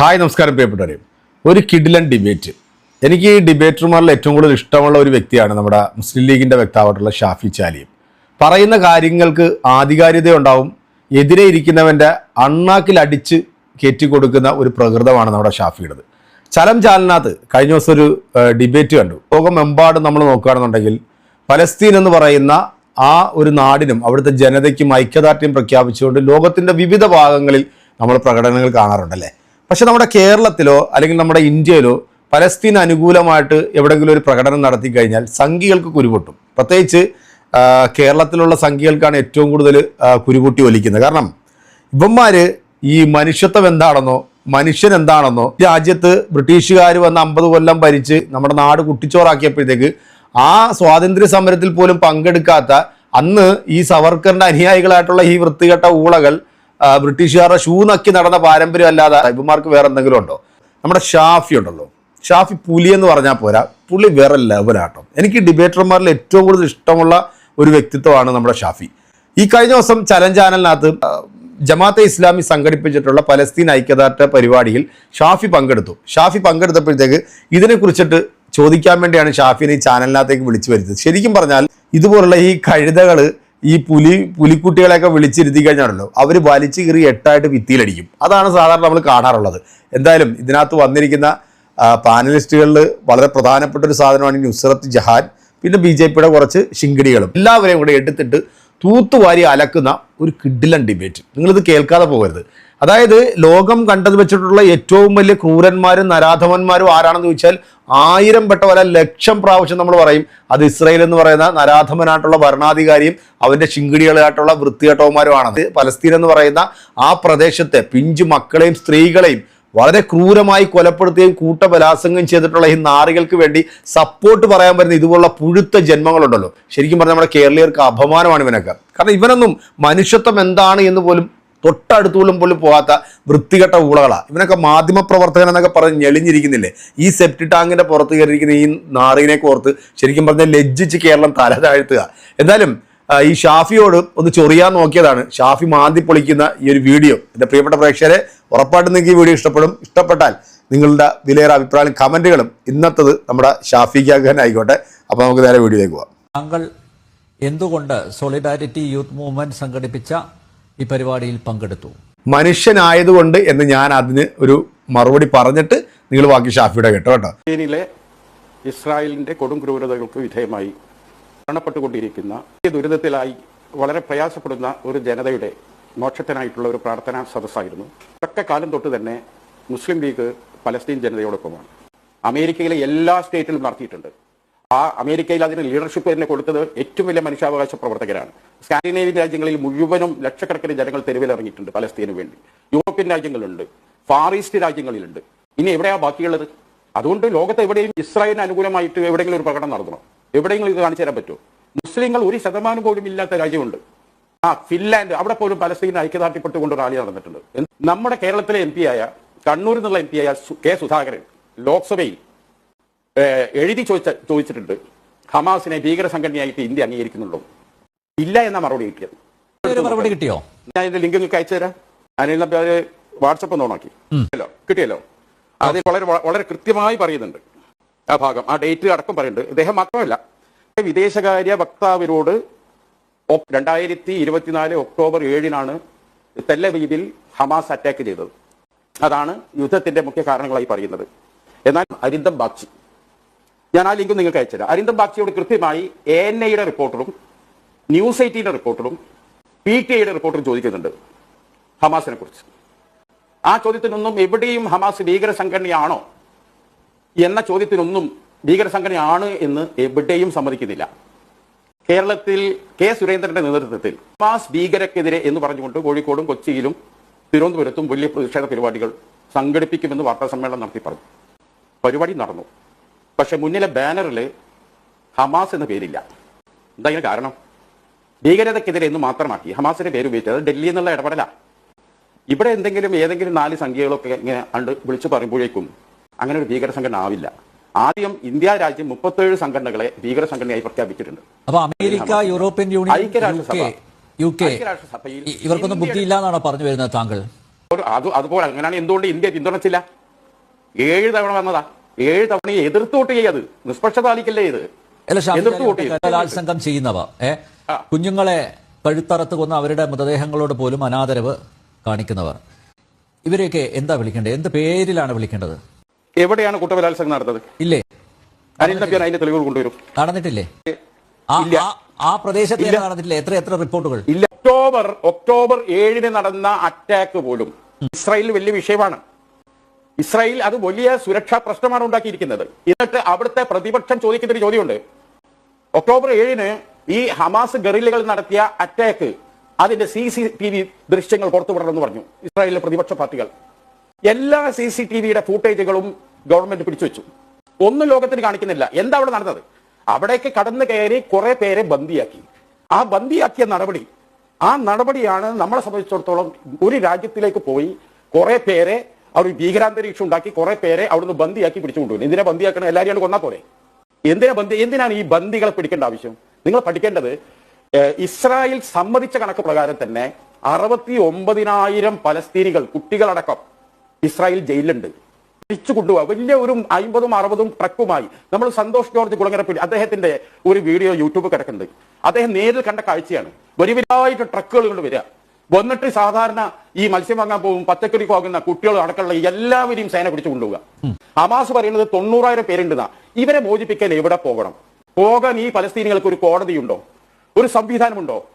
Hi നമസ്കാരം പ്രിയപ്പെട്ടവരെ. ഒരു കിഡിലൻ ഡിബേറ്റ്. എനിക്ക് ഈ ഡിബേറ്റർമാരിൽ ഏറ്റവും കൂടുതൽ ഇഷ്ടമുള്ള ഒരു വ്യക്തിയാണ് നമ്മുടെ മുസ്ലിം ലീഗിന്റെ വ്യക്താവായിട്ടുള്ള ഷാഫി ചാലിയും. പറയുന്ന കാര്യങ്ങൾക്ക് ആധികാരികത ഉണ്ടാവും എതിരെ ഇരിക്കുന്നവന്റെ അണ്ണാക്കിൽ അടിച്ച് കയറ്റി കൊടുക്കുന്ന ഒരു പ്രകൃതമാണ് നമ്മുടെ ഷാഫിയുടേത്. ചലം ചാലിനകത്ത് കഴിഞ്ഞ ദിവസം ഒരു ഡിബേറ്റ് കണ്ടു. ലോകമെമ്പാടും നമ്മൾ നോക്കുകയാണെന്നുണ്ടെങ്കിൽ പലസ്തീൻ എന്ന് പറയുന്ന ആ ഒരു നാടിനും അവിടുത്തെ ജനതയ്ക്കും ഐക്യദാർഢ്യം പ്രഖ്യാപിച്ചുകൊണ്ട് ലോകത്തിന്റെ വിവിധ ഭാഗങ്ങളിൽ നമ്മൾ പ്രകടനങ്ങൾ കാണാറുണ്ടല്ലേ? പക്ഷെ നമ്മുടെ കേരളത്തിലോ അല്ലെങ്കിൽ നമ്മുടെ ഇന്ത്യയിലോ പലസ്തീൻ അനുകൂലമായിട്ട് എവിടെയെങ്കിലും ഒരു പ്രകടനം നടത്തി കഴിഞ്ഞാൽ സംഘികൾക്ക് കുരുപൊട്ടും. പ്രത്യേകിച്ച് കേരളത്തിലുള്ള സംഘികൾക്കാണ് ഏറ്റവും കൂടുതൽ കുരുപൊട്ടി ഒലിക്കുന്നത്. കാരണം ഇവന്മാർ ഈ മനുഷ്യത്വം എന്താണെന്നോ മനുഷ്യൻ എന്താണെന്നോ രാജ്യത്ത് ബ്രിട്ടീഷുകാർ വന്ന് അമ്പത് കൊല്ലം ഭരിച്ച് നമ്മുടെ നാട് കുട്ടിച്ചോറാക്കിയപ്പോഴത്തേക്ക് ആ സ്വാതന്ത്ര്യ സമരത്തിൽ പോലും പങ്കെടുക്കാത്ത അന്ന് ഈ സവർക്കറിന്റെ അനുയായികളായിട്ടുള്ള ഈ വൃത്തികെട്ട ഊളകൾ ബ്രിട്ടീഷുകാരുടെ ഷൂ നക്കി നടന്ന പാരമ്പര്യം അല്ലാതെ ഇവന്മാർക്ക് വേറെ എന്തെങ്കിലും ഉണ്ടോ? നമ്മുടെ ഷാഫി ഉണ്ടല്ലോ. ഷാഫി പുലി എന്ന് പറഞ്ഞാൽ പോരാ. പുള്ളി വേറെ ലെവലാട്ടോ എനിക്ക് ഡിബേറ്റർമാരിൽ ഏറ്റവും കൂടുതൽ ഇഷ്ടമുള്ള ഒരു വ്യക്തിത്വമാണ് നമ്മുടെ ഷാഫി. ഈ കഴിഞ്ഞ ദിവസം ചലൻ ചാനലിനകത്ത് ജമാഅത്തെ ഇസ്ലാമി സംഘടിപ്പിച്ചിട്ടുള്ള പലസ്തീൻ ഐക്യദാർഢ്യ പരിപാടിയിൽ ഷാഫി പങ്കെടുത്തു. ഷാഫി പങ്കെടുത്തപ്പോഴത്തേക്ക് ഇതിനെക്കുറിച്ചിട്ട് ചോദിക്കാൻ വേണ്ടിയാണ് ഷാഫിനെ ഈ ചാനലിനകത്തേക്ക് വിളിച്ചു വരുന്നത് ശരിക്കും പറഞ്ഞാൽ ഇതുപോലുള്ള ഈ കഴുതകൾ ഈ പുലി പുലിക്കുട്ടികളെയൊക്കെ വിളിച്ചിരുത്തി കഴിഞ്ഞാണല്ലോ അവർ വലിച്ചു കീറി എട്ടായിട്ട് ഭിത്തിയിലടിക്കും. അതാണ് സാധാരണ നമ്മൾ കാണാറുള്ളത്. എന്തായാലും ഇതിനകത്ത് വന്നിരിക്കുന്ന പാനലിസ്റ്റുകളിൽ വളരെ പ്രധാനപ്പെട്ട ഒരു സാധനമാണ് നുസ്രത്ത് ജഹാൻ പിന്നെ ബി ജെ പിയുടെ കുറച്ച് ശിങ്കിടികളും. എല്ലാവരെയും കൂടെ എടുത്തിട്ട് തൂത്തുവാരി അലക്കുന്ന ഒരു കിഡിലൻ ഡിബേറ്റ്. നിങ്ങളിത് കേൾക്കാതെ പോകരുത്. അതായത് ലോകം കണ്ടത് വെച്ചിട്ടുള്ള ഏറ്റവും വലിയ ക്രൂരന്മാരും നരാധമന്മാരും ആരാണെന്ന് ചോദിച്ചാൽ ആയിരം പെട്ട പല ലക്ഷം പ്രാവശ്യം നമ്മൾ പറയും. അത് ഇസ്രയേൽ എന്ന് പറയുന്ന നരാധമനായിട്ടുള്ള ഭരണാധികാരിയും അവന്റെ ശിങ്കിടികളായിട്ടുള്ള വൃത്തികെട്ടവന്മാരുമാണ് പലസ്തീൻ എന്ന് പറയുന്ന ആ പ്രദേശത്തെ പിഞ്ചു മക്കളെയും സ്ത്രീകളെയും വളരെ ക്രൂരമായി കൊലപ്പെടുത്തുകയും കൂട്ടബലാസംഗം ചെയ്തിട്ടുള്ള ഈ നാറികൾക്ക് വേണ്ടി സപ്പോർട്ട് പറയാൻ വരുന്ന ഇതുപോലുള്ള പുഴുത്ത ജന്മങ്ങളുണ്ടല്ലോ. ശരിക്കും പറഞ്ഞാൽ നമ്മുടെ കേരളീയർക്ക് അപമാനമാണ് ഇവനൊക്കെ. കാരണം ഇവനൊന്നും മനുഷ്യത്വം എന്താണ് എന്ന് പോലും തൊട്ടടുത്തോളം പോലും പോകാത്ത വൃത്തികെട്ട ഊളകളാണ് ഇവനൊക്കെ മാധ്യമ പ്രവർത്തകൻ എന്നൊക്കെ പറഞ്ഞ് ഞെളിഞ്ഞിരിക്കുന്നില്ലേ? ഈ സെപ്റ്റി ടാങ്കിന്റെ പുറത്ത് കയറിയിരിക്കുന്ന ഈ നാറിനെ കോർത്ത് ശരിക്കും പറഞ്ഞാൽ ലജ്ജിച്ച് കേരളം തല താഴ്ത്തുക. എന്തായാലും ഈ ഷാഫിയോട് ഒന്ന് ചൊറിയാൻ നോക്കിയതാണ്. ഷാഫി മാന്തി പൊളിക്കുന്ന ഈ ഒരു വീഡിയോ. എന്റെ പ്രിയപ്പെട്ട പ്രേക്ഷകരെ ഉറപ്പായിട്ടും നിങ്ങൾക്ക് ഈ വീഡിയോ ഇഷ്ടപ്പെടും. ഇഷ്ടപ്പെട്ടാൽ നിങ്ങളുടെ വിലയേറെ അഭിപ്രായം കമന്റുകളും ഇന്നത്തത് നമ്മുടെ ഷാഫിക്ക് ആയിക്കോട്ടെ. അപ്പോൾ നമുക്ക് നേരെ വീഡിയോയിലേക്ക് പോവാം. താങ്കൾ എന്തുകൊണ്ട് സോളിഡാരിറ്റി യൂത്ത് മൂവ്മെന്റ് സംഘടിപ്പിച്ച ഈ പരിപാടിയിൽ പങ്കെടുത്തു. മനുഷ്യനായതുകൊണ്ട് എന്ന് ഞാൻ അതിന് ഒരു മറുപടി പറഞ്ഞിട്ട് നിങ്ങൾ ബാക്കി ഷാഫിയുടെ കേട്ടോ കേട്ടോ. ചൈനയിലെ ഇസ്രായേലിന്റെ കൊടും ക്രൂരതകൾക്ക് വിധേയമായി മരണപ്പെട്ടുകൊണ്ടിരിക്കുന്ന ഈ ദുരിതത്തിലായി വളരെ പ്രയാസപ്പെടുന്ന ഒരു ജനതയുടെ മോക്ഷത്തിനായിട്ടുള്ള ഒരു പ്രാർത്ഥനാ സദസ്സായിരുന്നു. ഇതൊക്കെ കാലം തൊട്ട് തന്നെ മുസ്ലിം ലീഗ് പലസ്തീൻ ജനതയോടൊപ്പമാണ്. അമേരിക്കയിലെ എല്ലാ സ്റ്റേറ്റിലും നടത്തിയിട്ടുണ്ട്. ആ അമേരിക്കയിൽ അതിന് ലീഡർഷിപ്പ് തന്നെ കൊടുത്തത് ഏറ്റവും വലിയ മനുഷ്യാവകാശ പ്രവർത്തകരാണ്. സ്കാൻഡിനേവിയൻ രാജ്യങ്ങളിൽ മുഴുവനും ലക്ഷക്കണക്കിന് ജനങ്ങൾ തെരുവിലിറങ്ങിയിട്ടുണ്ട് പലസ്തീനു വേണ്ടി. യൂറോപ്യൻ രാജ്യങ്ങളുണ്ട് ഫാർ ഈസ്റ്റ് രാജ്യങ്ങളിലുണ്ട്. ഇനി എവിടെയാ ബാക്കിയുള്ളത്? അതുകൊണ്ട് ലോകത്ത് എവിടെയും ഇസ്രായേലിന് അനുകൂലമായിട്ട് എവിടെയെങ്കിലും ഒരു പ്രകടനം നടത്തണം. എവിടെയെങ്കിലും ഇത് കാണിച്ചു തരാൻ പറ്റുമോ? മുസ്ലിങ്ങൾ ഒരു ശതമാനം പോലും ഇല്ലാത്ത രാജ്യമുണ്ട്. ആ ഫിൻലാൻഡ് അവിടെ പോലും പലസ്തീൻ ഐക്യദാർഢ്യപ്പെട്ടുകൊണ്ട് റാലി നടന്നിട്ടുണ്ട്. നമ്മുടെ കേരളത്തിലെ എം ആയ കണ്ണൂരിൽ നിന്നുള്ള എം ആയ കെ സുധാകരൻ ലോക്സഭയിൽ എഴുതി ചോദിച്ച ചോദിച്ചിട്ടുണ്ട്. ഹമാസിനെ ഭീകര സംഘടനയായിട്ട് ഇന്ത്യ അംഗീകരിക്കുന്നുണ്ടോ? ഇല്ല എന്ന മറുപടി കിട്ടിയത്? മറുപടി കിട്ടിയോ? ഞാൻ ഇതിന്റെ ലിങ്ക് നിങ്ങൾക്ക് അയച്ചു തരാം. അതിൽ അത് വാട്സപ്പ് ഒന്ന് ഓണാക്കി. കിട്ടിയല്ലോ? കിട്ടിയല്ലോ? അതിൽ വളരെ വളരെ കൃത്യമായി പറയുന്നുണ്ട് ആ ഭാഗം. ആ ഡേറ്റ് അടക്കം പറയുന്നുണ്ട്. ഇദ്ദേഹം മാത്രമല്ല വിദേശകാര്യ വക്താവിനോട് രണ്ടായിരത്തി ഇരുപത്തിനാല് ഒക്ടോബർ ഏഴിനാണ് തെല്ലവീതിൽ ഹമാസ് അറ്റാക്ക് ചെയ്തത്. അതാണ് യുദ്ധത്തിന്റെ മുഖ്യ കാരണങ്ങളായി പറയുന്നത്. എന്നാൽ അരിന്തം ബാഗ്ചി. ഞാൻ ആ ലിങ്ക് നിങ്ങൾക്ക് അയച്ചുതരാം. അരിന്ദം ബാഗ്ചിയോട് കൃത്യമായി എ എൻ ഐയുടെ റിപ്പോർട്ടറും ന്യൂസ് എയ്റ്റീന്റെ റിപ്പോർട്ടറും പി ടി ഐയുടെ റിപ്പോർട്ടറും ചോദിക്കുന്നുണ്ട് ഹമാസിനെ കുറിച്ച് ആ ചോദ്യത്തിനൊന്നും എവിടെയും ഹമാസ് ഭീകര സംഘടനയാണോ എന്ന ചോദ്യത്തിനൊന്നും ഭീകര സംഘടനയാണ് എന്ന് എവിടെയും സമ്മതിക്കുന്നില്ല. കേരളത്തിൽ കെ സുരേന്ദ്രന്റെ നേതൃത്വത്തിൽ ഹമാസ് ഭീകരക്കെതിരെ എന്ന് പറഞ്ഞുകൊണ്ട് കോഴിക്കോടും കൊച്ചിയിലും തിരുവനന്തപുരത്തും വലിയ പ്രതിഷേധ പരിപാടികൾ സംഘടിപ്പിക്കുമെന്ന് വാർത്താ സമ്മേളനം നടത്തി പറഞ്ഞു. പരിപാടി നടന്നു. പക്ഷെ മുന്നിലെ ബാനറിൽ ഹമാസ് എന്ന പേരില്ല. എന്താ ഇതിന് കാരണം? ഭീകരതക്കെതിരെ എന്ന് മാത്രമാക്കി ഹമാസിന്റെ പേര് ഉപയോഗിച്ചത് അത് ഡൽഹി എന്നുള്ള ഇടപെടലാ. ഇവിടെ എന്തെങ്കിലും ഏതെങ്കിലും നാല് സംഖ്യകളൊക്കെ ഇങ്ങനെ അണ്ട് വിളിച്ചു പറയുമ്പോഴേക്കും അങ്ങനെ ഒരു ഭീകര സംഘടന ആവില്ല. ആദ്യം ഇന്ത്യ രാജ്യം മുപ്പത്തേഴ് സംഘടനകളെ ഭീകര സംഘടനയായി പ്രഖ്യാപിച്ചിട്ടുണ്ട്. അപ്പൊ അമേരിക്ക യൂറോപ്യൻ യൂണിയൻ യു ഐക്യരാഷ്ട്രസഭ. U K. ഐക്യരാഷ്ട്രസഭയിൽ ഇവർക്കൊന്നും ബുദ്ധിയില്ല എന്നാണോ പറഞ്ഞു വരുന്നത് താങ്കൾ? അത് അതുപോലെ അങ്ങനെയാണ് എന്തുകൊണ്ട് ഇന്ത്യ പിന്തുണച്ചില്ല? ഏഴ് തവണ വന്നതാ. ഏഴ് തവണ എതിർത്ത് വോട്ട് ചെയ്യത് നിഷ്പക്ഷത പാലിക്കല്ലേ ഇത് ബലാത്സംഗം ചെയ്യുന്നവ. ഏ? കുഞ്ഞുങ്ങളെ കഴുത്തറത്ത് കൊന്ന അവരുടെ മൃതദേഹങ്ങളോട് പോലും അനാദരവ് കാണിക്കുന്നവർ. ഇവരെയൊക്കെ എന്താ വിളിക്കേണ്ടത്? എന്ത് പേരിലാണ് വിളിക്കേണ്ടത്? എവിടെയാണ് കുട്ടബലാത്സംഗം നടന്നത്? ഇല്ലേ? അതിന്റെ തെളിവുകൾ കൊണ്ടുവരും. നടന്നിട്ടില്ലേ? ആ- പ്രദേശത്ത് നടന്നിട്ടില്ല നടന്നിട്ടില്ലേ? എത്ര എത്ര റിപ്പോർട്ടുകൾ? ഇല്ല. ഒക്ടോബർ ഒക്ടോബർ ഏഴിന് നടന്ന അറ്റാക്ക് പോലും ഇസ്രായേലിൽ വലിയ വിഷയമാണ്. ഇസ്രായേൽ അത് വലിയ സുരക്ഷാ പ്രശ്നമാണ് ഉണ്ടാക്കിയിരിക്കുന്നത്. എന്നിട്ട് അവിടുത്തെ പ്രതിപക്ഷം ചോദിക്കുന്ന ഒരു ചോദ്യമുണ്ട്. ഒക്ടോബർ ഏഴിന് ഈ ഹമാസ് ഗറില്ലകൾ നടത്തിയ അറ്റാക്ക് അതിന്റെ സി സി ടി വി ദൃശ്യങ്ങൾ പുറത്തുവിടണമെന്ന് പറഞ്ഞു ഇസ്രായേലിലെ പ്രതിപക്ഷ പാർട്ടികൾ. എല്ലാ സി സി ടി വിയുടെ ഫൂട്ടേജുകളും ഗവൺമെന്റ് പിടിച്ചുവെച്ചു ഒന്നും ലോകത്തിന് കാണിക്കുന്നില്ല. എന്താ അവിടെ നടന്നത്? അവിടേക്ക് കടന്നു കയറി കുറെ പേരെ ബന്ദിയാക്കി. ആ ബന്ദിയാക്കിയ നടപടി ആ നടപടിയാണ് നമ്മളെ സംബന്ധിച്ചിടത്തോളം ഒരു രാജ്യത്തിലേക്ക് പോയി കുറെ പേരെ അവർ ഭീകരാന്തരീക്ഷം ഉണ്ടാക്കി കുറെ പേരെ അവിടുന്ന് ബന്ദിയാക്കി പിടിച്ചുകൊണ്ടു എന്തിനാ ബന്ദിയാക്കണം? എല്ലാവരെയും കൊന്നാൽ പോലെ എന്തിനാ ബന്ദി എന്തിനാണ് ഈ ബന്ദികളെ പിടിക്കേണ്ട ആവശ്യം? നിങ്ങൾ പഠിക്കേണ്ടത് ഇസ്രായേൽ സമ്മതിച്ച കണക്ക് പ്രകാരം തന്നെ അറുപത്തി ഒമ്പതിനായിരം പലസ്തീനികൾ കുട്ടികളടക്കം ഇസ്രായേൽ ജയിലുണ്ട് തിരിച്ചു കൊണ്ടുപോകാം വലിയ ഒരു അമ്പതും അറുപതും ട്രക്കുമായി. നമ്മൾ സന്തോഷ് ജോർജ് കുളങ്ങരപ്പള്ളി അദ്ദേഹത്തിന്റെ ഒരു വീഡിയോ യൂട്യൂബ് കിടക്കുന്നുണ്ട്. അദ്ദേഹം നേരിൽ കണ്ട കാഴ്ചയാണ്. വലിയ വരിയായിട്ട് ട്രക്കുകൾ കൊണ്ട് വരിക. വന്നിട്ട് സാധാരണ ഈ മത്സ്യം വാങ്ങാൻ പോകും പച്ചക്കറി പോകുന്ന കുട്ടികൾ അടക്കമുള്ള എല്ലാവരെയും സേന പിടിച്ചു കൊണ്ടുപോവുക. ഹമാസ് പറയുന്നത് തൊണ്ണൂറായിരം പേരുണ്ടെന്നാ. ഇവരെ മോചിപ്പിക്കാൻ എവിടെ പോകണം? പോകാൻ ഈ പലസ്തീനികൾക്ക് ഒരു കോടതിയുണ്ടോ? ഒരു സംവിധാനമുണ്ടോ?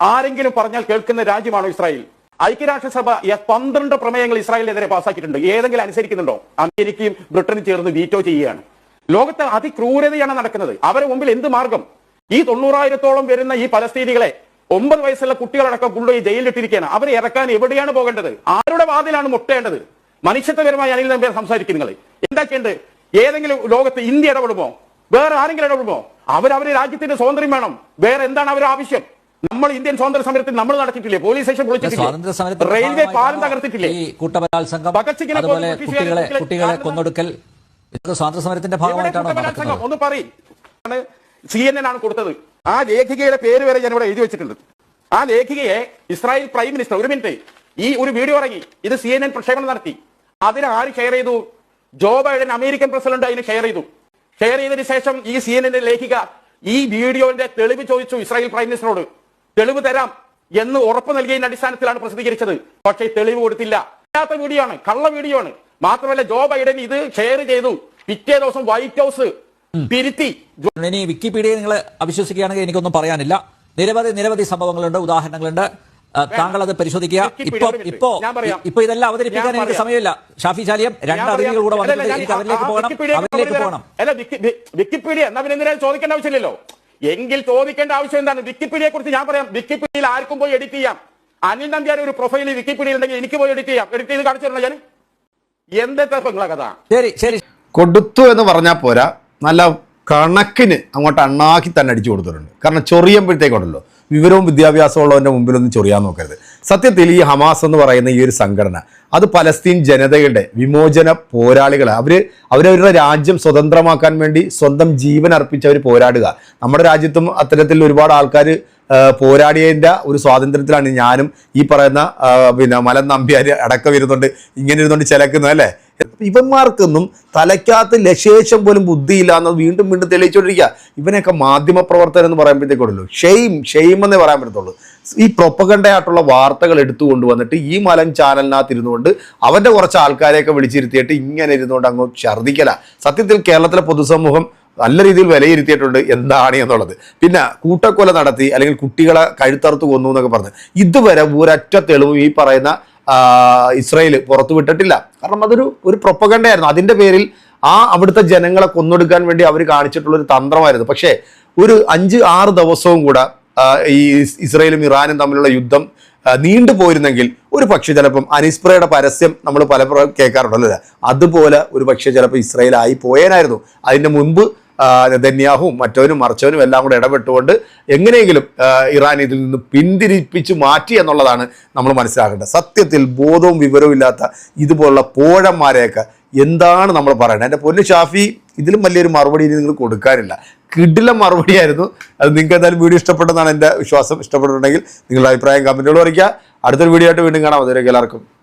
ആരെങ്കിലും പറഞ്ഞാൽ കേൾക്കുന്ന രാജ്യമാണോ ഇസ്രായേൽ? ഐക്യരാഷ്ട്രസഭ പന്ത്രണ്ട് പ്രമേയങ്ങൾ ഇസ്രായേലിനെതിരെ പാസ്സാക്കിയിട്ടുണ്ട് ഏതെങ്കിലും അനുസരിക്കുന്നുണ്ടോ? അമേരിക്കയും ബ്രിട്ടനും ചേർന്ന് വീറ്റോ ചെയ്യുകയാണ്. ലോകത്തെ അതിക്രൂരതയാണ് നടക്കുന്നത്. അവരെ മുമ്പിൽ എന്ത് മാർഗം? ഈ തൊണ്ണൂറായിരത്തോളം വരുന്ന ഈ പലസ്തീനികളെ ഒമ്പത് വയസ്സുള്ള കുട്ടികളടക്കം കൊണ്ടുപോയി ജയിലിലിട്ടിരിക്കുകയാണ്. അവരെ ഇറക്കാൻ എവിടെയാണ് പോകേണ്ടത്? ആരുടെ വാതിലാണ് മുട്ടേണ്ടത്? മനുഷ്യത്വപരമായി അനിൽ നമ്പ്യാർ സംസാരിക്കും നിങ്ങൾ എന്താക്കേണ്ടത് ഏതെങ്കിലും ലോകത്ത് ഇന്ത്യ ഇടപെടുമോ? വേറെ ആരെങ്കിലും ഇടപെടുമോ? അവരവരെ രാജ്യത്തിന്റെ സ്വാതന്ത്ര്യം വേണം. വേറെ എന്താണ് അവരുടെ ആവശ്യം? നമ്മൾ ഇന്ത്യൻ സ്വാതന്ത്ര്യ സമരത്തിൽ നമ്മൾ നടത്തിയിട്ടില്ലേ? പോലീസ് സ്റ്റേഷൻ സമരത്തിന്റെ റെയിൽവേ പാലം തകർത്തിട്ടില്ലേ ഈ കൂട്ടബലാത്സംഗം കുട്ടികളെ കുട്ടികളെ കൊന്നൊടുക്കൽ. ഇതൊക്കെ സ്വാതന്ത്ര്യ സമരത്തിന്റെ ഭാഗമായിട്ടാണ് ഒന്ന് പറയും. സി എൻ എൻ ആണ് കൊടുത്തത്. ആ ലേഖികയുടെ പേര് വരെ ഞാൻ ഇവിടെ എഴുതി വെച്ചിട്ടുണ്ട്. ആ ലേഖികയെ ഇസ്രായേൽ പ്രൈം മിനിസ്റ്റർ ഒരു മിനിറ്റ് ഈ ഒരു വീഡിയോ ഇറങ്ങി. ഇത് സി എൻ എൻ പ്രക്ഷേപണം നടത്തി. അതിന് ആര് ഷെയർ ചെയ്തു? ജോ ബൈഡൻ അമേരിക്കൻ പ്രസിഡന്റ് അതിന് ഷെയർ ചെയ്തു. ഷെയർ ചെയ്തതിന് ശേഷം ഈ സി എൻ ലേഖിക ഈ വീഡിയോന്റെ തെളിവ് ചോദിച്ചു ഇസ്രായേൽ പ്രൈം മിനിസ്റ്ററോട് തെളിവ് തരാം എന്ന് ഉറപ്പ് നൽകിയതിന്റെ അടിസ്ഥാനത്തിലാണ് പ്രസിദ്ധീകരിച്ചത്. പക്ഷേ തെളിവ് കൊടുത്തില്ല. വീഡിയോ ആണ് കള്ള വീഡിയോ ആണ്. മാത്രമല്ല ജോ ബൈഡൻ ഇത് ഷെയർ ചെയ്തു. പിറ്റേ ദിവസം വൈറ്റ് ഹൗസ് തിരുത്തി. ഇനി വിക്കിപീഡിയയെ നിങ്ങൾ അവിശ്വസിക്കുകയാണെങ്കിൽ എനിക്കൊന്നും പറയാനില്ല. നിരവധി നിരവധി സംഭവങ്ങളുണ്ട് ഉദാഹരണങ്ങളുണ്ട്. താങ്കൾ അത് പരിശോധിക്കുക. ഇപ്പൊ ഇപ്പോ ഞാൻ പറയാം. ഇപ്പൊ ഇതെല്ലാം അവതരിപ്പിക്കാൻ എനിക്ക് സമയമില്ല. ഷാഫി ചാലിയം രണ്ട് അറിവുകൾ കൂടെ വന്നിട്ടുണ്ട് എനിക്ക് അവരിലേക്ക് പോകണം. വിക്കിപീഡിയ അവരിലേക്ക് പോകണം. അല്ല വിക്കി- വിക്കിപീഡിയ എന്നാ പിന്നെ എന്തിനാ ചോദിക്കേണ്ട ആവശ്യമില്ലല്ലോ. എങ്കിൽ ചോദിക്കേണ്ട ആവശ്യം എന്താണ്? വിക്കിപീഡിയയെ കുറിച്ച് ഞാൻ പറയാം. വിക്കിപീഡിയയിൽ ആർക്കും പോയി എഡിറ്റ് ചെയ്യാം. അനിൽ നമ്പ്യാർ ഒരു പ്രൊഫൈൽ വിക്കിപീഡിയയിൽ ഉണ്ടെങ്കിൽ എനിക്ക് പോയി എഡിറ്റ് ചെയ്യാം. എഡിറ്റ് ചെയ്ത് കാണിച്ചു തരണം ഞാൻ എന്തൊക്കെ കഥ? ശരി ശരി. കൊടുത്തു എന്ന് പറഞ്ഞാൽ പോരാ. നല്ല കണക്കിന് അങ്ങോട്ട് അണ്ണാക്കി തന്നെ അടിച്ചു കൊടുത്തിട്ടുണ്ട്. കാരണം ചൊറിയുമ്പോഴത്തേക്കുണ്ടല്ലോ. വിവരവും വിദ്യാഭ്യാസവും ഉള്ളവന്റെ മുമ്പിലൊന്നും ചൊറിയാൻ നോക്കരുത്. സത്യത്തിൽ ഈ ഹമാസ് എന്ന് പറയുന്ന ഈ ഒരു സംഘടന അത് പലസ്തീൻ ജനതയുടെ വിമോചന പോരാളികൾ അവർ അവരവരുടെ രാജ്യം സ്വതന്ത്രമാക്കാൻ വേണ്ടി സ്വന്തം ജീവൻ അർപ്പിച്ച് അവർ പോരാടുക. നമ്മുടെ രാജ്യത്തും അത്തരത്തിൽ ഒരുപാട് ആൾക്കാർ പോരാടിയതിന്റെ ഒരു സ്വാതന്ത്ര്യത്തിലാണ് ഞാനും ഈ പറയുന്ന പിന്നെ മലൻ നമ്പ്യാർ അടക്കം ഇരുന്നുകൊണ്ട് ഇങ്ങനെ ഇരുന്നുകൊണ്ട് ചിലക്കുന്നത് അല്ലേ? ഇവന്മാർക്കൊന്നും തലയ്ക്കകത്ത് ലശേഷം പോലും ബുദ്ധിയില്ല എന്ന് വീണ്ടും വീണ്ടും തെളിയിച്ചുകൊണ്ടിരിക്കുക. ഇവനെയൊക്കെ മാധ്യമ പ്രവർത്തനം എന്ന് പറയുമ്പോഴത്തേക്കുള്ളൂ. ഷെയിം ഷെയിം എന്നേ പറയാൻ പറ്റത്തുള്ളൂ. ഈ പ്രൊപ്പകണ്ടയായിട്ടുള്ള വാർത്തകൾ എടുത്തു കൊണ്ടുവന്നിട്ട് ഈ മലൻ ചാനലിനകത്ത് ഇരുന്നുകൊണ്ട് അവന്റെ കുറച്ച് ആൾക്കാരെയൊക്കെ വിളിച്ചിരുത്തിയിട്ട് ഇങ്ങനെ ഇരുന്നുകൊണ്ട് അങ്ങ് ഛർദ്ദിക്കല സത്യത്തിൽ കേരളത്തിലെ പൊതുസമൂഹം നല്ല രീതിയിൽ വിലയിരുത്തിയിട്ടുണ്ട് എന്താണ് എന്നുള്ളത്. പിന്നെ കൂട്ടക്കൊല നടത്തി അല്ലെങ്കിൽ കുട്ടികളെ കഴുത്തറുത്ത് കൊന്നു എന്നൊക്കെ പറഞ്ഞ്. ഇതുവരെ ഒരൊറ്റ തെളിവും ഈ പറയുന്ന ഇസ്രായേൽ പുറത്തു വിട്ടിട്ടില്ല. കാരണം അതൊരു ഒരു പ്രൊപ്പഗണ്ടയായിരുന്നു. അതിന്റെ പേരിൽ ആ അവിടുത്തെ ജനങ്ങളെ കൊന്നൊടുക്കാൻ വേണ്ടി അവർ കാണിച്ചിട്ടുള്ളൊരു തന്ത്രമായിരുന്നു. പക്ഷേ ഒരു അഞ്ച് ആറ് ദിവസവും കൂടെ ഈ ഇസ്രയേലും ഇറാനും തമ്മിലുള്ള യുദ്ധം നീണ്ടു പോയിരുന്നെങ്കിൽ ഒരു പക്ഷേ ചിലപ്പം അനിസ്പ്രയുടെ പരസ്യം നമ്മൾ പലപ്പോഴും കേൾക്കാറുണ്ടല്ലോ അതുപോലെ ഒരു പക്ഷേ ചിലപ്പോൾ ഇസ്രയേലായി പോയേനായിരുന്നു. അതിന്റെ മുൻപ് ആ, നെതന്യാഹുവും മറ്റവനും മറിച്ചവനും എല്ലാം കൂടെ ഇടപെട്ടുകൊണ്ട് എങ്ങനെയെങ്കിലും ഇറാൻ ഇതിൽ നിന്ന് പിന്തിരിപ്പിച്ച് മാറ്റി എന്നുള്ളതാണ് നമ്മൾ മനസ്സിലാക്കേണ്ടത്. സത്യത്തിൽ ബോധവും വിവരവും ഇല്ലാത്ത ഇതുപോലുള്ള പോഴന്മാരെയൊക്കെ എന്താണ് നമ്മൾ പറയുന്നത് എന്റെ പൊന്നു ഷാഫി ഇതിലും വലിയൊരു മറുപടി ഇനി നിങ്ങൾ കൊടുക്കാനില്ല. കിടില മറുപടിയായിരുന്നു. അത് നിങ്ങൾക്ക് എന്തായാലും വീഡിയോ ഇഷ്ടപ്പെട്ടെന്നാണ് എന്റെ വിശ്വാസം. ഇഷ്ടപ്പെട്ടിട്ടുണ്ടെങ്കിൽ നിങ്ങളുടെ അഭിപ്രായം കമന്റുകൾ അറിയിക്കുക. അടുത്തൊരു വീഡിയോ ആയിട്ട് വീണ്ടും കാണാം. അതുവരെ എല്ലാവർക്കും.